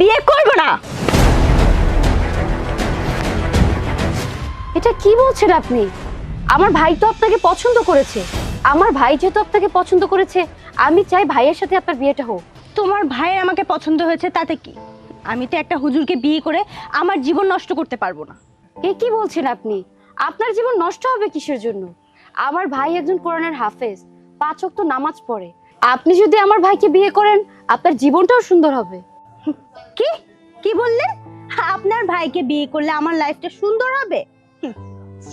বিয়ে করব না। এটা কি বলছেন আপনি? আমার ভাই তো আপনাকে পছন্দ করেছে। আমার ভাই যেহেতু আপনাকে পছন্দ করেছে আমি চাই ভাইয়ের সাথে আপনার বিয়েটা হোক। তোমার ভাইয়ের আমাকে পছন্দ হয়েছে তাতে কি? আমি তো একটা হুজুরকে বিয়ে করে আমার জীবন নষ্ট করতে পারব না। এ কি বলছেন আপনি? আপনার জীবন নষ্ট হবে কিসের জন্য? আমার ভাই একজন কোরআনের হাফেজ পাঁচ ওয়াক্ত নামাজ পড়ে। আপনি যদি আমার ভাইকে বিয়ে করেন আপনার জীবনটাও সুন্দর হবে। কি? কি বললেন আপনার ভাইকে বিয়ে করলে আমার লাইফটা সুন্দর হবে?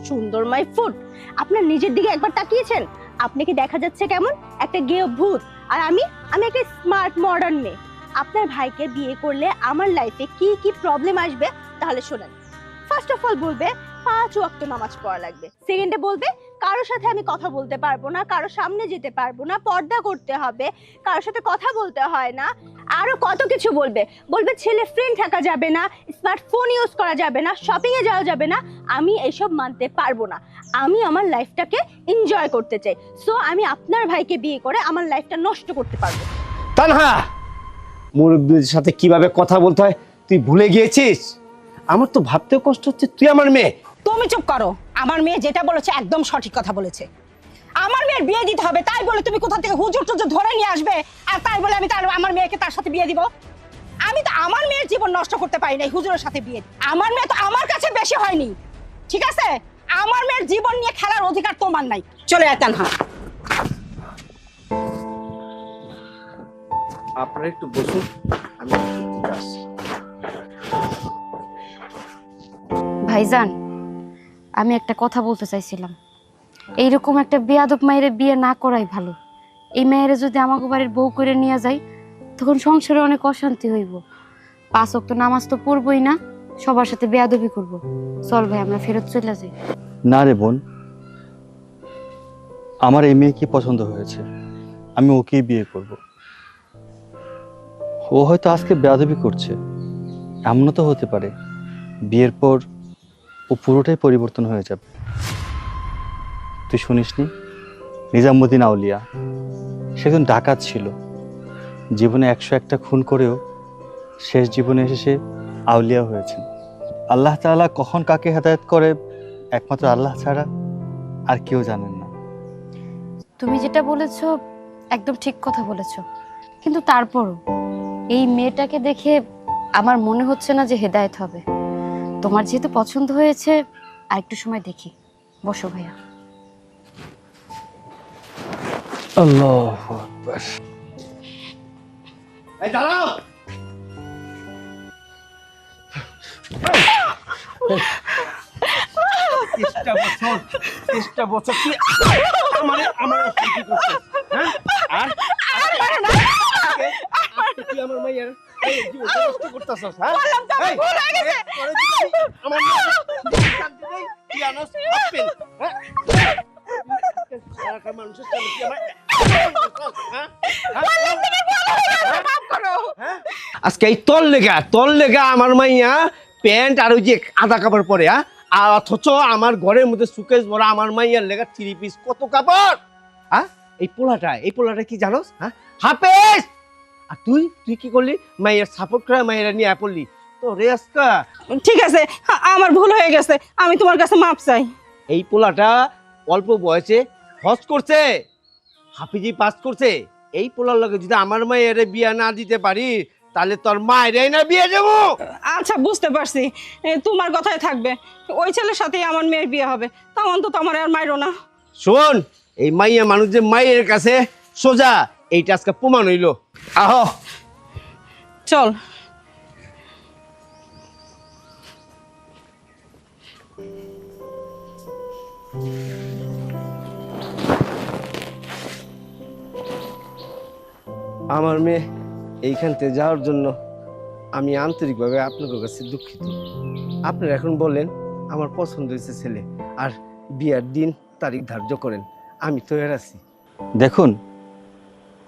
সুন্দর মাই ফুড আপনার নিজের দিকে একবার তাকিয়েছেন? আপনি কি দেখা যাচ্ছে কেমন? একটা গেয় ভূত। আর আমি? আমি একটা স্মার্ট মডার্ন মেয়ে। আপনার ভাইকে বিয়ে করলে আমার লাইফে কি কি প্রবলেম আসবে? তাহলে শোনেন। ফার্স্ট অফ অল বলবে পাঁচ ওয়াক্ত নামাজ পড়া লাগবে। সেকেন্ডে বলবে, কারোর সাথে আমি কথা বলতে পারব না, কারোর সামনে যেতে পারব না, পর্দা করতে হবে, কারোর সাথে কথা বলতে হয় না, আরও কত কিছু বলবে। বলবে, ছেলে ফ্রেন্ড থাকা যাবে না স্মার্টফোন ইউজ করা যাবে না শপিং এ যাওয়া যাবে না, আমি এসব মানতে পারব না। আমি আমার লাইফটাকে এনজয় করতে চাই। সো আমি আপনার ভাইকে বিয়ে করে আমার লাইফটা নষ্ট করতে পারব। তানহা, মুরব্বীর সাথে কীভাবে কথা বলতে হয় তুই ভুলে গিয়েছিস? আমার তো ভাবতেও কষ্ট হচ্ছে, তুই আমার মেয়ে। তুমি চুপ করো। আমার মেয়ে যেটা বলেছে একদম সঠিক কথা বলেছে। আমার মেয়ের বিয়ে দিতে হবে তাই বলে তুমি কোথা থেকে হুজুর টুজুর ধরে নিয়ে আসবে? আর তাই বলে আমি তার আমার মেয়েকে তার সাথে বিয়ে দিব? আমি তো আমার মেয়ের জীবন নষ্ট করতে পারি নাই হুজুরের সাথে বিয়ে। আমার মেয়ে তো আমার কাছে বেশি হয়নি। ঠিক আছে? আমার মেয়ের জীবন নিয়ে খেলার অধিকার তোমার নাই। চলে আয় তানহা। আপনারা একটু বসুন আমি ভাইজান আমি একটা কথা বলতে চাইছিলাম। এইরকম একটা বেয়াদব মায়ের বিয়ে না করাই ভালো। এই মেয়ের যদি আমাকে বাড়ির বউ করে নিয়ে যাই তখন সংসারে অনেক অশান্তি হইব। পাঁচ ওয়াক্ত নামাজ তো পড়বই না, সবার সাথে বেয়াদবি করব। চল ভাই, আমরা ফেরত চলে যাই। না রে বোন, আমার এই মেয়েকে পছন্দ হয়েছে? আমি ওকেই বিয়ে করব। ও হয়তো আজকে বেয়াদবি করছে, এমনও তো হতে পারে। বিয়ের পর ও পুরোটাই পরিবর্তন হয়ে যাবে। তুই শুনিসনি? নিজামুদ্দিন আউলিয়া, সে একজন ডাকাত ছিল। জীবনে একশো একটা খুন করেও শেষ জীবনে এসে সে আউলিয়া হয়েছেন। আল্লাহ তাআলা কখন কাকে হেদায়েত করে, একমাত্র আল্লাহ ছাড়া আর কেউ জানেন না। তুমি যেটা বলেছ, একদম ঠিক কথা বলেছ। কিন্তু তারপরও এই মেয়েটাকে দেখে আমার মনে হচ্ছে না যে হেদায়েত হবে। তোমার যেহেতু পছন্দ হয়েছে আর একটু সময় দেখি। বসো ভাইয়া। আল্লাহ দাঁড়াও! চেষ্টা বছর চেষ্টা বছর তুই আমার আমার অশান্তি করছিস, হ্যাঁ? আর? তুই আমার মাইয়ার? হ্যাঁ? আমার শান্তি হ্যাঁ? আর মানুষের সামনে তুই আমার হ্যাঁ? হ্যাঁ? আজকে এই তল লেগা তল লেগা আমার মাইয়া প্যান্ট আর ওই যে আধা কাপড় পরে হ্যাঁ? আর অথচ আমার ঘরের মধ্যে সুকেশ ভরা আমার মাইয়ার লেগা থ্রি পিস কত কাপড় হ্যাঁ এই পোলাটা এই পোলাটা কি জানোস হ্যাঁ হাফেজ আর তুই তুই কি করলি? মাইয়ার সাপোর্ট করে মাইয়ারা নিয়ে পড়লি। তো রেস্কা ঠিক আছে আমার ভুল হয়ে গেছে আমি তোমার কাছে মাপ চাই। এই পোলাটা অল্প বয়সে হজ করছে হাফিজি পাস করছে। এই পোলার লগে যদি আমার মায়ের বিয়া না দিতে পারি তাহলে তোর মায়ের না বিয়ে দেবো। আচ্ছা বুঝতে পারছি। তোমার কথাই থাকবে। ওই ছেলের সাথেই আমার মেয়ের বিয়ে হবে। তা অন্তত আমার আর মাইরো না। শোন এই মাইয়া মানুষ যে মায়ের কাছে সোজা এইটা আজকে প্রমাণ হইল। আহ। চল। আমার মেয়ে এইখান থেকে যাওয়ার জন্য আমি আন্তরিকভাবে আপনাদের কাছে দুঃখিত। আপনারা এখন বলেন আমার পছন্দ হয়েছে ছেলে আর বিয়ার দিন তারিখ ধার্য করেন। আমি তৈরি আছি। দেখুন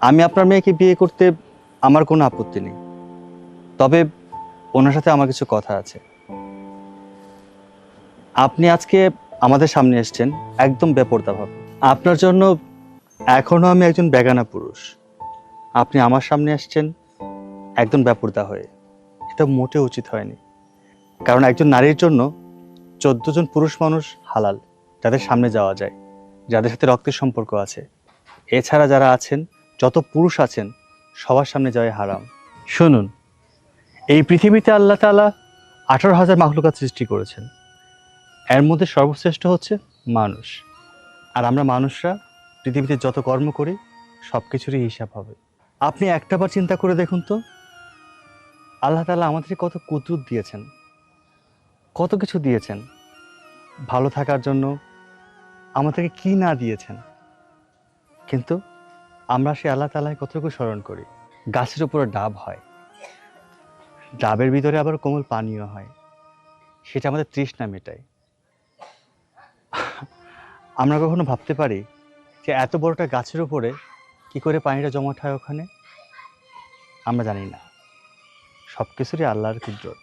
আমি আপনার মেয়েকে বিয়ে করতে আমার কোনো আপত্তি নেই। তবে ওনার সাথে আমার কিছু কথা আছে। আপনি আজকে আমাদের সামনে এসছেন একদম বেপরদাভাবে। আপনার জন্য এখনও আমি একজন বেগানা পুরুষ। আপনি আমার সামনে আসছেন একদম বেপরদা হয়ে। এটা মোটে উচিত হয়নি। কারণ একজন নারীর জন্য চোদ্দ জন পুরুষ মানুষ হালাল, যাদের সামনে যাওয়া যায়, যাদের সাথে রক্তের সম্পর্ক আছে। এছাড়া যারা আছেন যত পুরুষ আছেন, সবার সামনে যাওয়া হারাম। শুনুন, এই পৃথিবীতে আল্লাহ তালা আঠারো হাজার মাখলুকাত সৃষ্টি করেছেন। এর মধ্যে সর্বশ্রেষ্ঠ হচ্ছে মানুষ। আর আমরা মানুষরা পৃথিবীতে যত কর্ম করি সব কিছুরই হিসাব হবে। আপনি একটাবার চিন্তা করে দেখুন তো, আল্লাহ তালা আমাদেরকে কত কুদরত দিয়েছেন, কত কিছু দিয়েছেন। ভালো থাকার জন্য আমাদেরকে কি না দিয়েছেন। কিন্তু আমরা সে আল্লাহ তালায় কতটুকু স্মরণ করি? গাছের উপরে ডাব হয়। ডাবের ভিতরে আবার কোমল পানীয় হয়। সেটা আমাদের তৃষ্ণা মেটায়। আমরা কখনো ভাবতে পারি যে এত বড়টা গাছের উপরে কি করে পানিটা জমাট হয় ওখানে? আমরা জানি না। সব কিছুরই আল্লাহর কুদরত।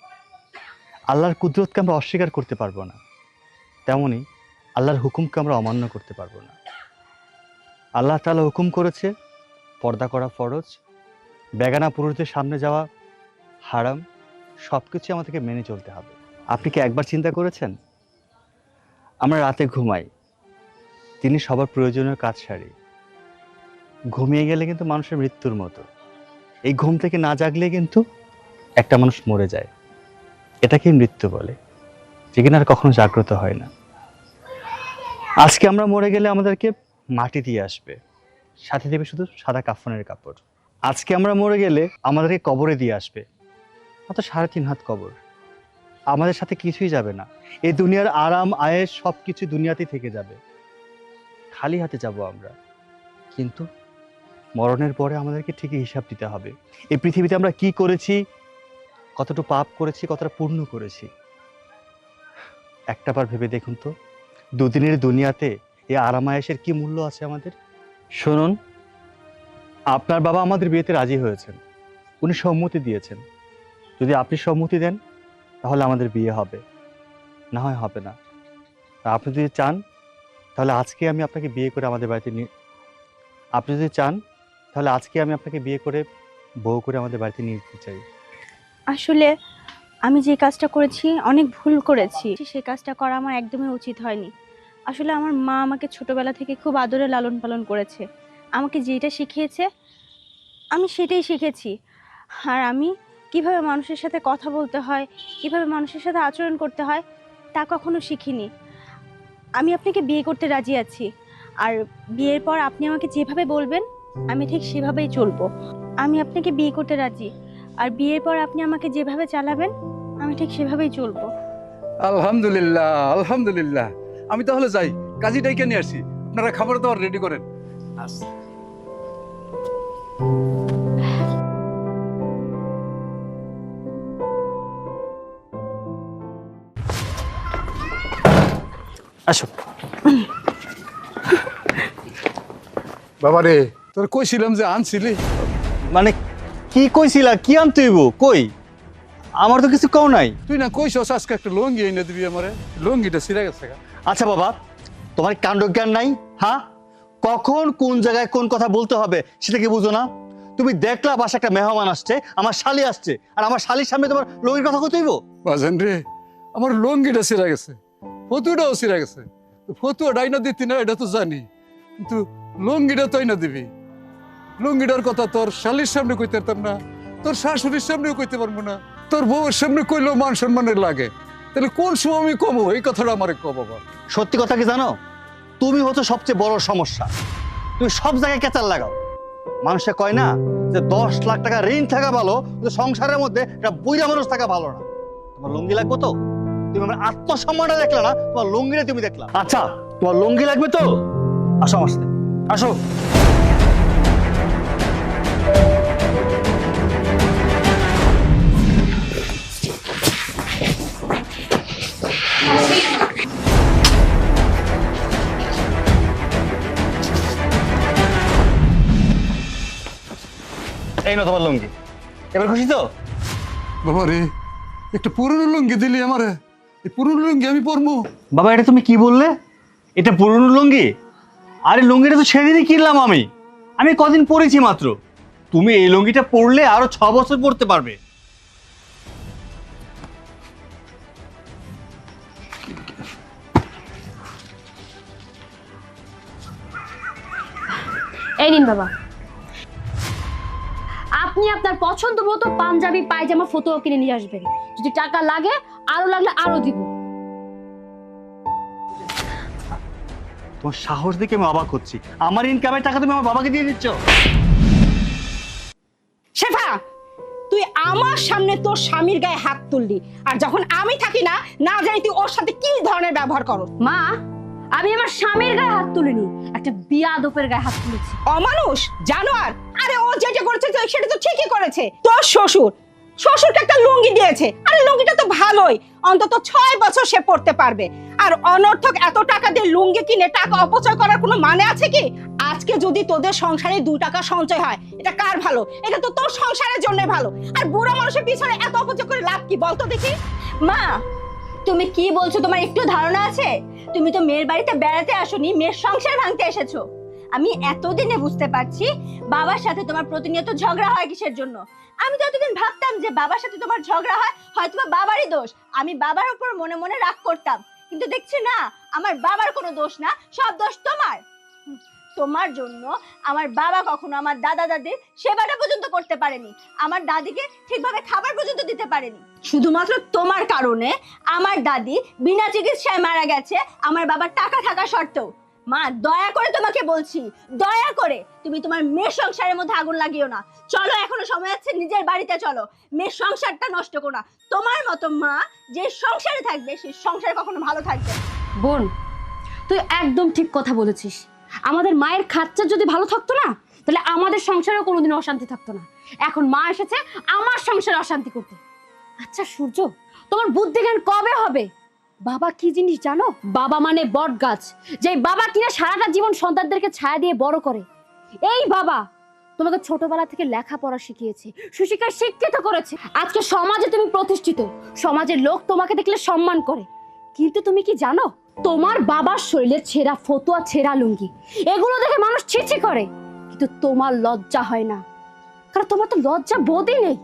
আল্লাহর কুদরতকে আমরা অস্বীকার করতে পারব না। তেমনি আল্লাহর হুকুমকে আমরা অমান্য করতে পারব না। আল্লাহ তালা হুকুম করেছে, পর্দা করা ফরজ, বেগানা পুরুষদের সামনে যাওয়া হারাম সব কিছু আমাদেরকে মেনে চলতে হবে। আপনি কি একবার চিন্তা করেছেন? আমরা রাতে ঘুমাই, তিনি সবার প্রয়োজনীয় কাজ সারি। ঘুমিয়ে গেলে কিন্তু মানুষের মৃত্যুর মতো। এই ঘুম থেকে না জাগলে কিন্তু একটা মানুষ মরে যায়। এটাকেই মৃত্যু বলে যে কিনা আর কখনো জাগ্রত হয় না। আজকে আমরা মরে গেলে আমাদেরকে মাটি দিয়ে আসবে। সাথে দেবে শুধু সাদা কাফনের কাপড়। আজকে আমরা মরে গেলে আমাদেরকে কবরে দিয়ে আসবে। অত সাড়ে তিন হাত কবর। আমাদের সাথে কিছুই যাবে না। এই দুনিয়ার আরাম আয়েস সব কিছু দুনিয়াতেই থেকে যাবে। খালি হাতে যাব আমরা। কিন্তু মরণের পরে আমাদেরকে ঠিকই হিসাব দিতে হবে। এই পৃথিবীতে আমরা কি করেছি? কতটুকু পাপ করেছি, কতটা পূর্ণ করেছি? একটাবার ভেবে দেখুন তো। দুদিনের দুনিয়াতে এই আরামায়েশের কি মূল্য আছে আমাদের? শুনুন, আপনার বাবা আমাদের বিয়েতে রাজি হয়েছেন। উনি সম্মতি দিয়েছেন। যদি আপনি সম্মতি দেন, তাহলে আমাদের বিয়ে হবে। না হয় হবে না। আপনি যদি চান, তাহলে আজকে আমি আপনাকে বিয়ে করে আমাদের বাড়িতে নিয়ে আপনি যদি চান, তাহলে আজকে আমি আপনাকে বিয়ে করে বউ করে আমাদের বাড়িতে নিয়ে যেতে চাই। আসলে আমি যে কাজটা করেছি, অনেক ভুল করেছি। সেই কাজটা করা আমার একদমই উচিত হয়নি। আসলে আমার মা আমাকে ছোটবেলা থেকে খুব আদরে লালন পালন করেছে। আমাকে যেটা শিখিয়েছে, আমি সেটাই শিখেছি। আর আমি কীভাবে মানুষের সাথে কথা বলতে হয়, কীভাবে মানুষের সাথে আচরণ করতে হয়, তা কখনো শিখিনি। আমি আপনাকে বিয়ে করতে রাজি আছি। আর বিয়ের পর আপনি আমাকে যেভাবে বলবেন, আমি ঠিক সেভাবেই চলবো। আমি আপনাকে বিয়ে করতে রাজি। আর বিয়ের পর আপনি আমাকে যেভাবে চালাবেন, আমি ঠিক সেভাবেই চলবো। আলহামদুলিল্লাহ আলহামদুলিল্লাহ। আমি তাহলে যাই। কাজী ডাইকে নিয়ে আসি। আপনারা খাবার দাবার রেডি করেন। আসো বাবারে তোর কইছিলাম যে আনছিলি। মানে কি কইছিলা? কি আনতে হইব? কই? আমার তো কিছু কও নাই। তুই না কইছস আজকে একটা লঙ্গি এনে দিবি আমারে। লঙ্গিটা ছিঁড়ে গেছে গা। আচ্ছা বাবা, তোমার কাণ্ড জ্ঞান নাই? হ্যাঁ? কখন কোন জায়গায় কোন কথা বলতে হবে সেটা কি বুঝো না? তুমি দেখলা বাসা একটা মেহমান আসছে, আমার শালি আসছে, আর আমার শালির সামনে তোমার লোকের কথা কইতে হইব? বাজান রে, আমার লঙ্গিটা ছিঁড়ে গেছে ফতুটাও ছিঁড়ে গেছে। ফতুয়া ডাইনা দিতি না, এটা তো জানি, কিন্তু লঙ্গিটা তো না দিবি? লঙ্গিটার কথা তোর শালির সামনে কইতে পারতাম না, তোর শাশুড়ির সামনেও কইতে পারব না, তোর বউয়ের সামনে কইলেও মান সম্মানের লাগে। তাহলে কোন সময় আমি কমো? এই কথাটা আমার কো বাবা। সত্যি কথা কি জানো? তুমি হচ্ছে সবচেয়ে বড় সমস্যা। তুমি সব জায়গায় কেচার লাগাও। মানুষে কয় না যে দশ লাখ টাকা ঋণ থাকা ভালো সংসারের মধ্যে একটা বুড়া মানুষ থাকা ভালো না। তোমার লুঙ্গি লাগবে তো? তুমি আমার আত্মসম্মানটা দেখলে না তোমার লুঙ্গিটা তুমি দেখলা। আচ্ছা তোমার লুঙ্গি লাগবে তো? আসো আমার সাথে। আসো। এই না তোমার লুঙ্গি। এবার খুশি তো? বাবা রে একটা পুরনো লুঙ্গি দিলি আমারে। এই পুরনো লুঙ্গি আমি পরবো বাবা এটা তুমি কি বললে? এটা পুরনো লুঙ্গি? আরে লুঙ্গিটা তো সেদিনই কিনলাম আমি। আমি কদিন পরেছি মাত্র। তুমি এই লুঙ্গিটা পরলে আরও ছ বছর পরতে পারবে। এই নিন বাবা। আপনি আপনার পছন্দ মতো পাঞ্জাবি পায়জামা ফটো কিনে নিয়ে আসবেন। যদি টাকা লাগে আরও লাগলে আরও দিব। তোমার সাহস দেখে আমি অবাক হচ্ছি। আমার ইনকামের টাকা তুমি আমার বাবাকে দিয়ে দিচ্ছ? শেফা তুই আমার সামনে তোর স্বামীর গায়ে হাত তুললি। আর যখন আমি থাকি না না জানি তুই ওর সাথে কি ধরনের ব্যবহার করো। মা আমি আমার স্বামীর গায়ে হাত তুলিনি একটা বিয়াদপের গায়ে হাত তুলেছি। অমানুষ জানোয়ার। আরে ও যেটা করেছে তো সেটা তো ঠিকই করেছে। তোর শ্বশুর শ্বশুরকে একটা লুঙ্গি দিয়েছে। আরে লুঙ্গিটা তো ভালোই অন্তত ছয় বছর সে পড়তে পারবে। আর অনর্থক এত টাকা দিয়ে লুঙ্গি কিনে টাকা অপচয় করার কোনো মানে আছে কি? আজকে যদি তোদের সংসারে দু টাকা সঞ্চয় হয় এটা কার ভালো? এটা তো তোর সংসারের জন্য ভালো। আর বুড়ো মানুষের পিছনে এত অপচয় করে লাভ কি বলতো দেখি? মা তুমি কি বলছো? তোমার একটু ধারণা আছে? তুমি তো মেয়ের বাড়িতে বেড়াতে আসোনি, মেয়ের সংসার ভাঙতে এসেছ। আমি এতদিনে বুঝতে পারছি বাবার সাথে তোমার প্রতিনিয়ত ঝগড়া হয় কিসের জন্য। আমি তো এতদিন ভাবতাম যে বাবার সাথে তোমার ঝগড়া হয় হয়তো বাবারই দোষ। আমি বাবার উপর মনে মনে রাগ করতাম। কিন্তু দেখছি না, আমার বাবার কোনো দোষ না, সব দোষ তোমার। তোমার জন্য আমার বাবা কখনো আমার দাদা দাদির সেবাটা পর্যন্ত করতে পারেনি। আমার দাদিকে ঠিকভাবে খাবার পর্যন্ত দিতে পারেনি। শুধুমাত্র তোমার কারণে আমার দাদি বিনা চিকিৎসায় মারা গেছে, আমার বাবার টাকা থাকা সত্ত্বেও। মা, দয়া করে তোমাকে বলছি, দয়া করে তুমি তোমার মেয়ের সংসারের মধ্যে আগুন লাগিও না। চলো, এখনও সময় আছে, নিজের বাড়িতে চলো। মেয়ের সংসারটা নষ্ট করো না। তোমার মতো মা যে সংসারে থাকবে সেই সংসারে কখনো ভালো থাকবে বোন, তুই একদম ঠিক কথা বলেছিস। আমাদের মায়ের খাচ্চা যদি ভালো থাকতো না, তাহলে আমাদের সংসারেও কোনোদিন অশান্তি থাকতো না। এখন মা এসেছে, আমার সংসারে অশান্তি করতে। আচ্ছা সূর্য, তোমার বুদ্ধি জ্ঞান কবে হবে? বাবা কি জিনিস জানো? বাবা মানে বট গাছ যে বাবা কিনা সারাটা জীবন সন্তানদেরকে ছায়া দিয়ে বড় করে। এই বাবা তোমাকে ছোটবেলা থেকে লেখাপড়া শিখিয়েছে সুশিক্ষায় শিক্ষিত করেছে। আজকে সমাজে তুমি প্রতিষ্ঠিত, সমাজের লোক তোমাকে দেখলে সম্মান করে। কিন্তু তুমি কি জানো? তোমার বাবার শরীরে ছেঁড়া ফতুয়া, ছেঁড়া লুঙ্গি, এগুলো দেখে মানুষ ছিছি করে। কিন্তু তোমার লজ্জা হয় না। কারণ তোমার তো লজ্জা বোধই নেই।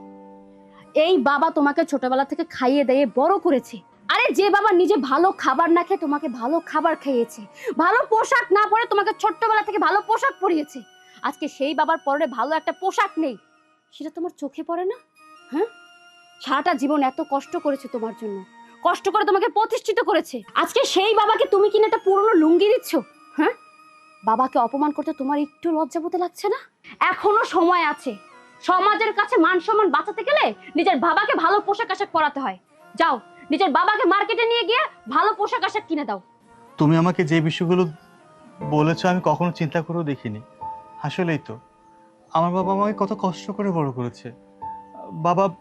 এই বাবা তোমাকে ছোটবেলা থেকে খাইয়ে দিয়ে বড় করেছে। আরে যে বাবা নিজে ভালো খাবার না খেয়ে তোমাকে ভালো খাবার খাইয়েছে, ভালো পোশাক না পরে তোমাকে ছোট্টবেলা থেকে ভালো পোশাক পরিয়েছে, আজকে সেই বাবার পরে ভালো একটা পোশাক নেই, সেটা তোমার চোখে পড়ে না? হ্যাঁ? সারাটা জীবন এত কষ্ট করেছে তোমার জন্য। কষ্ট করে তোমাকে প্রতিষ্ঠিত করেছে। আজকে সেই বাবাকে তুমি কিনা একটা পুরনো লুঙ্গি দিচ্ছ? হ্যাঁ? বাবাকে অপমান করতে তোমার একটু লজ্জা বোধ লাগছে না? এখনও সময় আছে। সমাজের কাছে মান সম্মান বাঁচাতে গেলে নিজের বাবাকে ভালো পোশাক আশাক পরাতে হয়। যাও, নিজের বাবাকে মার্কেটে নিয়ে গিয়ে ভালো পোশাক আশাক কিনে দাও। তুমি আমাকে যে বিষয়গুলো বলেছ, আমি কখনো চিন্তা করেও দেখিনি। আসলেই তো, আমার বাবা আমাকে কত কষ্ট করে বড় করেছে। বাবা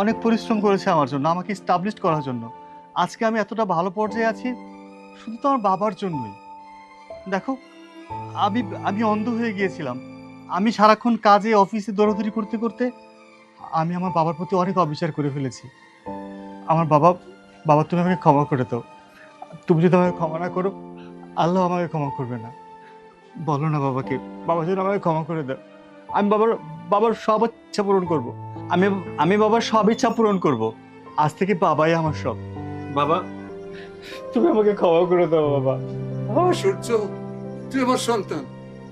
অনেক পরিশ্রম করেছে আমার জন্য, আমাকে স্টাবলিশ করার জন্য। আজকে আমি এতটা ভালো পর্যায়ে আছি, শুধু তো আমার বাবার জন্যই। দেখো, আমি আমি অন্ধ হয়ে গিয়েছিলাম। আমি সারাক্ষণ কাজে, অফিসে দৌড়াদৌড়ি করতে করতে আমি আমার বাবার প্রতি অনেক অবিচার করে ফেলেছি। আমার বাবা বাবা তুমি আমাকে ক্ষমা করে দাও। তুমি যদি আমাকে ক্ষমা না করো, আল্লাহ আমাকে ক্ষমা করবে না। বলো না বাবাকে, বাবা যেন আমাকে ক্ষমা করে দাও আমি বাবার বাবার সব ইচ্ছা পূরণ করব। আমি আমি বাবার সব ইচ্ছা পূরণ করব। আজ থেকে বাবাই আমার সব। বাবা তুমি আমাকে ক্ষমা করে দাও বাবা। ও সূর্য তুই আমার সন্তান।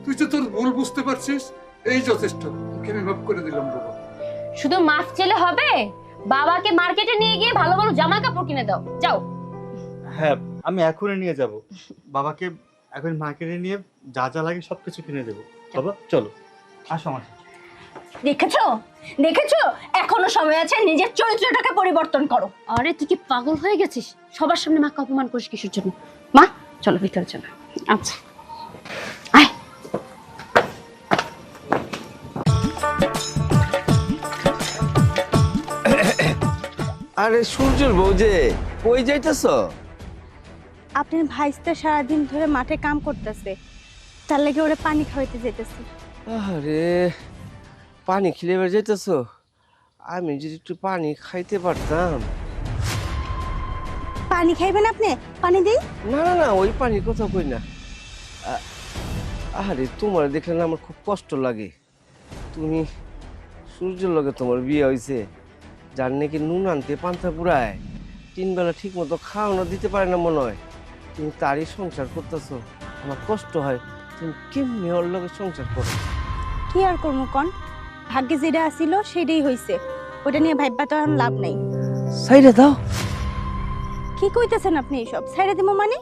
তুই যে তোর ভুল বুঝতে পারছিস এই যথেষ্ট। তোকে আমি মাফ করে দিলাম বাবা। শুধু মাছ চেলে হবে? বাবাকে মার্কেটে নিয়ে গিয়ে ভালো ভালো জামা কাপড় কিনে দাও। যাও। হ্যাঁ আমি এখনই নিয়ে যাব। বাবাকে এখন মার্কেটে নিয়ে যা যা লাগে সব কিছু কিনে দেবো। বাবা চলো। আসো আমার সাথে। দেখেছ? দেখেছ? এখনও সময় আছে নিজের চরিত্রটাকে পরিবর্তন করো। আরে তুই কি পাগল হয়ে গেছিস? সবার সামনে মাকে অপমান করিস কিসের জন্য? মা চলো ভিতরে চলো। আচ্ছা। আয়। আরে সূর্যর বউ যে কই যাইতেছ? আপনার ভাইস্তা সারাদিন ধরে মাঠে কাম করতেছে। তার লাগে ওরা পানি খাওয়াইতে যেতেছে আরে পানি খেলে এবার যাইতেছ? আমি যদি একটু পানি খাইতে পারতাম। পানি খাইবেন আপনি? পানি দিই? না না না ওই পানির কথা কই না। আ- আরে তোমার দেখলে না আমার খুব কষ্ট লাগে। তুমি সূর্যের লগে তোমার বিয়ে হয়েছে যার নাকি নুন আনতে পান্তা পুরায় তিন বেলা ঠিক মতো খাওয়ানো দিতে পারে না মনে হয়। তুমি তারই সংসার করতেছো। আমার কষ্ট হয় তুমি কেমনি ওর লগে সংসার করো? কি আর করব কন? ভাগ্যে যেটা আসিল সেটাই হইছে। ওটা নিয়ে ভাইবা তো এখন লাভ নাই। সাইডে দাও। কি কইতেছেন আপনি এইসব ছেড়ে দিব মানে?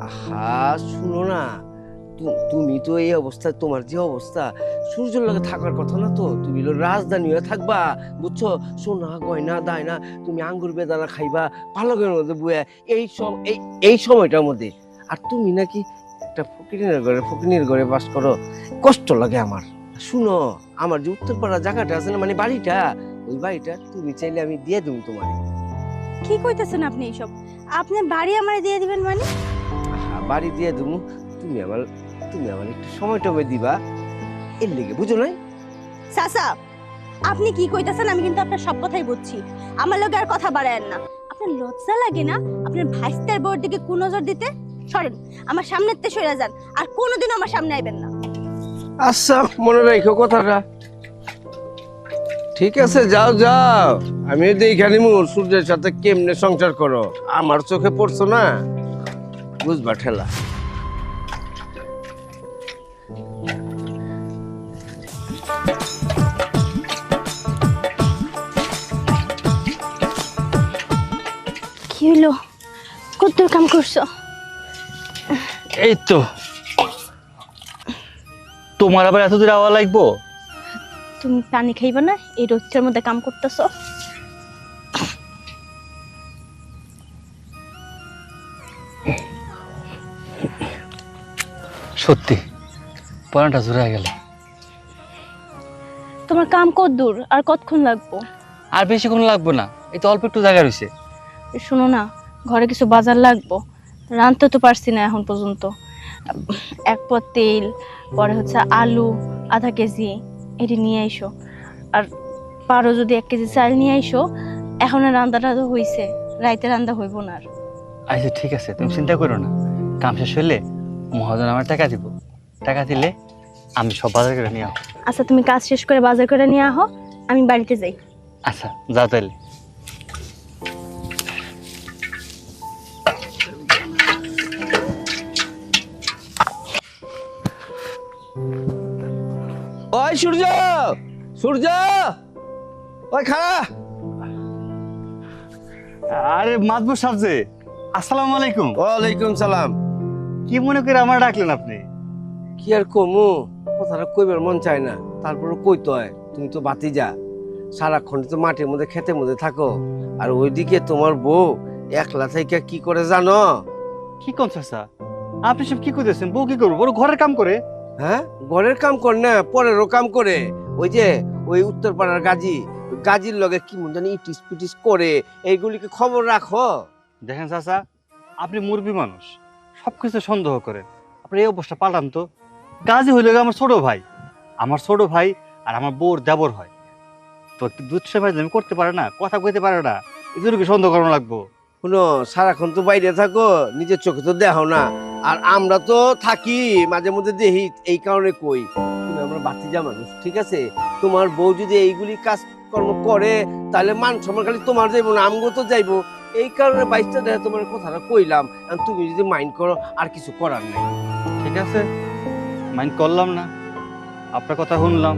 আহা শুনো না। তু- তুমি তো এই অবস্থায় তোমার যে অবস্থা সূর্যের লগে থাকার কথা না তো? তুমি রাজধানী হয়ে থাকবা বুঝছ? সোনা গয়না দায়না তুমি আঙ্গুর বেদানা খাইবা পালকের মধ্যে বুয়া এই সব এই এই সময়টার মধ্যে। আর তুমি নাকি একটা ফকিনের ঘরে ফকিনের ঘরে বাস করো কষ্ট লাগে আমার। শুনো আমার যে উত্তরপাড়া জায়গাটা আছে না মানে বাড়িটা ওই বাড়িটা তুমি চাইলে আমি দিয়ে দেবো তোমার কি কইতেছেন আপনি এইসব? আপনি বাড়ি আমার দিয়ে দিবেন মানে? বাড়ি দিয়ে দেবো। তুমি আমার তুমি আমার একটু সময় টমে দিবা। এর লেগে বুঝো নাই? চাচা আপনি কি কইতাছেন আমি কিন্তু আপনার সব কথাই বুঝছি। আমার লগে আর কথা বাড়ায়েন না। আপনার লজ্জা লাগে না আপনার ভাইস্তার বউর দিকে কোন নজর দিতে? সরেন আমার সামনের তে সরে যান আর কোনোদিন আমার সামনে আইবেন না। আচ্ছা মনে রাখো কথাটা। ঠিক আছে যাও যাও। আমি দেখে নিমু সূর্যের সাথে কেমনে সংসার করো? আমার চোখে পড়ছো না? বুঝবা ঠেলা। কি হইল? কতদূর কাম করছ? এই তো তোমার আবার এত দূর আওয়া লাগবো? তুমি পানি খাইবা না? এই রোদের মধ্যে কাম করতেছো? সত্যি পড়াটা জোরে গেল। তোমার কাম কত দূর? আর কতক্ষণ লাগবো? আর বেশিক্ষণ লাগবো না এই তো অল্প একটু জায়গা রয়েছে। শোনো না ঘরে কিছু বাজার লাগবো। রাঁধতে তো পারছি না এখন পর্যন্ত। এক পর তেল পরে হচ্ছে আলু আধা কেজি এটি নিয়ে আইসো। আর পারো যদি এক কেজি চাল নিয়ে আইসো এখন আর রান্নাটা তো হইছে রাইতে রান্না হইব না আর। আচ্ছা ঠিক আছে তুমি চিন্তা করো না। কাম শেষ হলে মহাজন আমার টাকা দিব। টাকা দিলে আমি সব বাজার করে নিয়ে আসব। আচ্ছা তুমি কাজ শেষ করে বাজার করে নিয়ে আহো আমি বাড়িতে যাই। আচ্ছা যাও তাইলে ওই সূর্য! সূর্য! ওই খাড়া! আরে মাতবর সাবজে আসসালামু আলাইকুম। ওয়ালাইকুম সালাম। কি মনে করে আমার ডাকলেন আপনি? কি আর কমু কথাটা কইবার মন চায় না তারপরে কইতে হয় তুমি তো বাতি যা সারাক্ষণ তো মাঠের মধ্যে ক্ষেতের মধ্যে থাকো আর ওইদিকে তোমার বউ একলা থেকে কি করে জানো? কি কোন চাচা? আপনি সব কি করতেছেন বউ কি করব? ওর ঘরের কাম করে? হ্যাঁ? ঘরের কাম কর না পরেরও কাম করে। ওই যে ওই উত্তরপাড়ার গাজী গাজীর লগে কি মন জানি ইটিস পিটিস করে এইগুলিকে খবর রাখো দেখেন চাচা আপনি মুরবি মানুষ সব সবকিছু সন্দেহ করেন। আপনি এই অবস্থা পাল্টান তো। কাজী হইলে আমার ছোট ভাই। আমার ছোট ভাই আর আমার বউর দেবর হয়। তো দুধ সেবাই আমি করতে পারে না কথা কইতে পারে না এই জন্য কি সন্দেহ করানো লাগবো? শুনো সারাক্ষণ তো বাইরে থাকো নিজের চোখে তো দেখো না। আর আমরা তো থাকি মাঝে মধ্যে দেখি এই কারণে কই তুমি আমরা বাতিজা মানুষ ঠিক আছে? তোমার বউ যদি এইগুলি কাজকর্ম করে তাহলে মান সম্মান খালি তোমার যাইবো না আমগো তো যাইবো। এই কারণে বাইশটা দেখে তোমার কথাটা কইলাম তুমি যদি মাইন্ড করো আর কিছু করার নাই। ঠিক আছে? মাইন্ড করলাম না। আপনার কথা শুনলাম।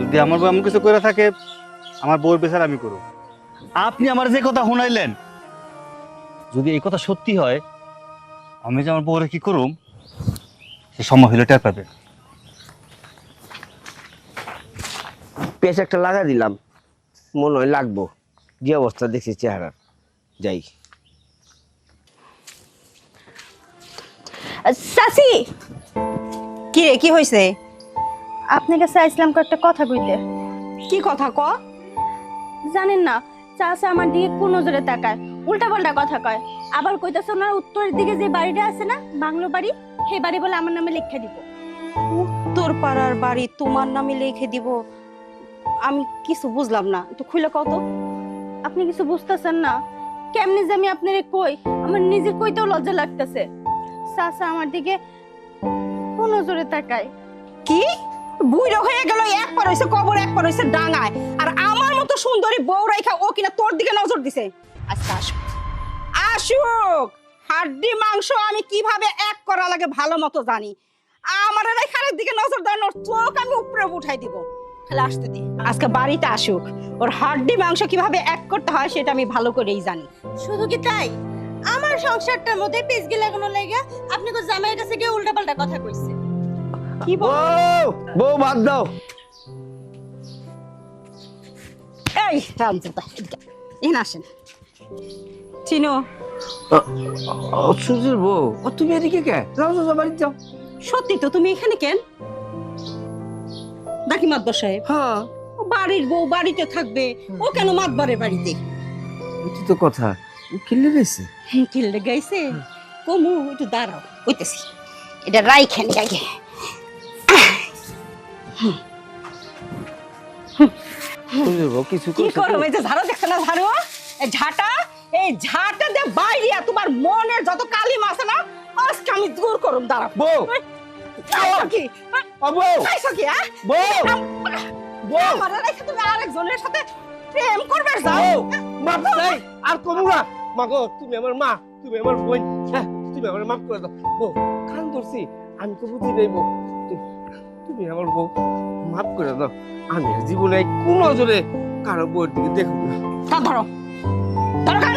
যদি আমার বউ এমন কিছু করে থাকে আমার বউর বেচার আমি করব। আপনি আমার যে কথা শুনাইলেন যদি এই কথা সত্যি হয় আমি যে আমার বউরে কি করুম? সে সময় হইলে টের পাবে। পেঁচ একটা লাগা দিলাম। মনে হয় লাগবো। যে অবস্থা দেখছি চেহারা। যাই। চাচি! কি রে কি হয়েছে আপনার কাছে আইসলাম একটা কথা কইতে। কি কথা ক? জানেন না চাচা আমার দিকে কোন নজরে তাকায়। উল্টা পাল্টা কথা কয়। আবার কইতাছে ওনার উত্তরের দিকে যে বাড়িটা আছে না বাংলো বাড়ি সেই বাড়ি বলে আমার নামে লিখে দিব। তোর পাড়ার বাড়ি তোমার নামে লিখে দিব। আমি কিছু বুঝলাম না। একটু খুলে কত আপনি কিছু বুঝতেছেন না? কেমনে যে আমি আপনারে কই? আমার নিজের কইতেও লজ্জা লাগতেছে। চাচা আমার দিকে কোন নজরে তাকায়। কি? বুইড়ো হয়ে গেল এক পার হইছে কবর এক পার হইছে ডাঙায়। আর আমার মতো সুন্দরী বউ রাইখা ও কিনা তোর দিকে নজর দিছে। আসুক হাড্ডি মাংস আমি কীভাবে এক করা লাগে ভালো মতো জানি। আমার খারাপ দিকে নজর দেওয়ার ওর চোখ আমি উপরে উঠাই দিব। খালি আসতে দি। আজকে বাড়িতে আসুক। ওর হাড্ডি মাংস কীভাবে এক করতে হয় সেটা আমি ভালো করেই জানি। শুধু কি তাই? আমার সংসারটার মধ্যে পিসগি লাগানো লাগে আপনি তো জামাইয়ের কাছে গিয়ে উল্টাপাল্টা কথা কইছে কি বল? বউ বউ বাদ দাও। এই রামজাদা এখানে আসেন। চিনো সুজির বউ। ও তুমি এদিকে কে? যাও যাও বাড়িতে যাও। সত্যি তো তুমি এখানে কেন? ডাকি মাতবার সাহেব। হ্যাঁ। বাড়ির বউ বাড়িতে থাকবে। ও কেন মাতবারের বাড়িতে? এটি তো কথা। ও কিনলে গেছে? কিল্লে গাইছে কমু একটু দাঁড়াও কইতেছি। এটা গাইগে সুজির বউ কিছু কি কইছে তো? করো এই যে ঝাড়ু দেখছে না ঝাড়ু? ঝাঁটা এই ঝাঁটা দিয়ে বাইরিয়া তোমার মনের যত কালি আছে না আজকে আমি দূর করুম দাঁড়াও। বউ। কি বউ। কি হ্যাঁ? বউ। বউ। আমার রেখে তুমি আরেকজনের সাথে প্রেম করবে যাও। বউ মাপ আর কমু না। মাগো তুমি আমার মা তুমি আমার বোন হ্যাঁ তুমি আমার মাফ করে দাও। বউ কান ধরছি আমি তো বুঝি নাই বউ। তুমি আমার বউ মাফ করে দাও। আমি জীবনে কোনো জোরে কারও বউয়ের দিকে দেখো না। ধরো। ধরো কান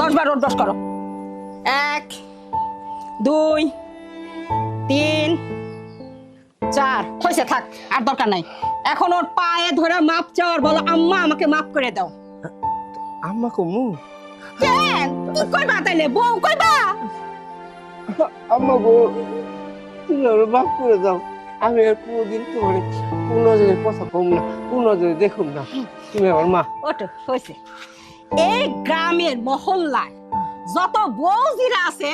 দশ বার করো। এক দুই তিন চার। হয়েছে থাক আর দরকার নাই। এখন ওর পায়ে ধরে মাপ চাওয়ার বলো আম্মা আমাকে মাফ করে দাও। আম্মা কমু। কেন কি কইবা তাইলে? বউ কইবা আম্মা গো তুমি করে দাও। আমি আর কোনোদিন তোমার কোন নজরে কথা কম না কোন নজরে দেখুন না। তুমি আমার মা। ওটো হয়েছে। এই গ্রামের মহল্লায় যত বউজিরা আছে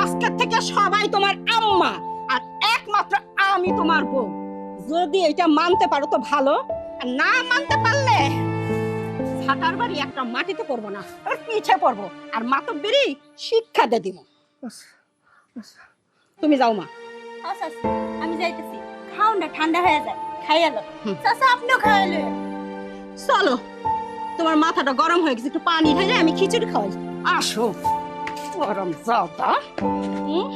আজকে থেকে সবাই তোমার আম্মা আর একমাত্র আমি তোমার বউ। যদি এটা মানতে পারো তো ভালো আর না মানতে পারলে ছাটার বাড়ি একটা মাটিতে পড়ব না ওর পিছে পড়ব আর মাতব বেরি শিক্ষা দিয়ে দিব। তুমি যাও মা। আচ্ছা আচ্ছা, আমি যাইতেছি। খাও না ঠান্ডা হয়ে যায় খাইয়ালো চাচা আপনিও খাইয়ালো চলো। তোমার মাথাটা গরম হয়ে গেছে একটু পানি ঢেলে আমি খিচুড়ি খাওয়াই। আসো। গরম যাও তা হুম?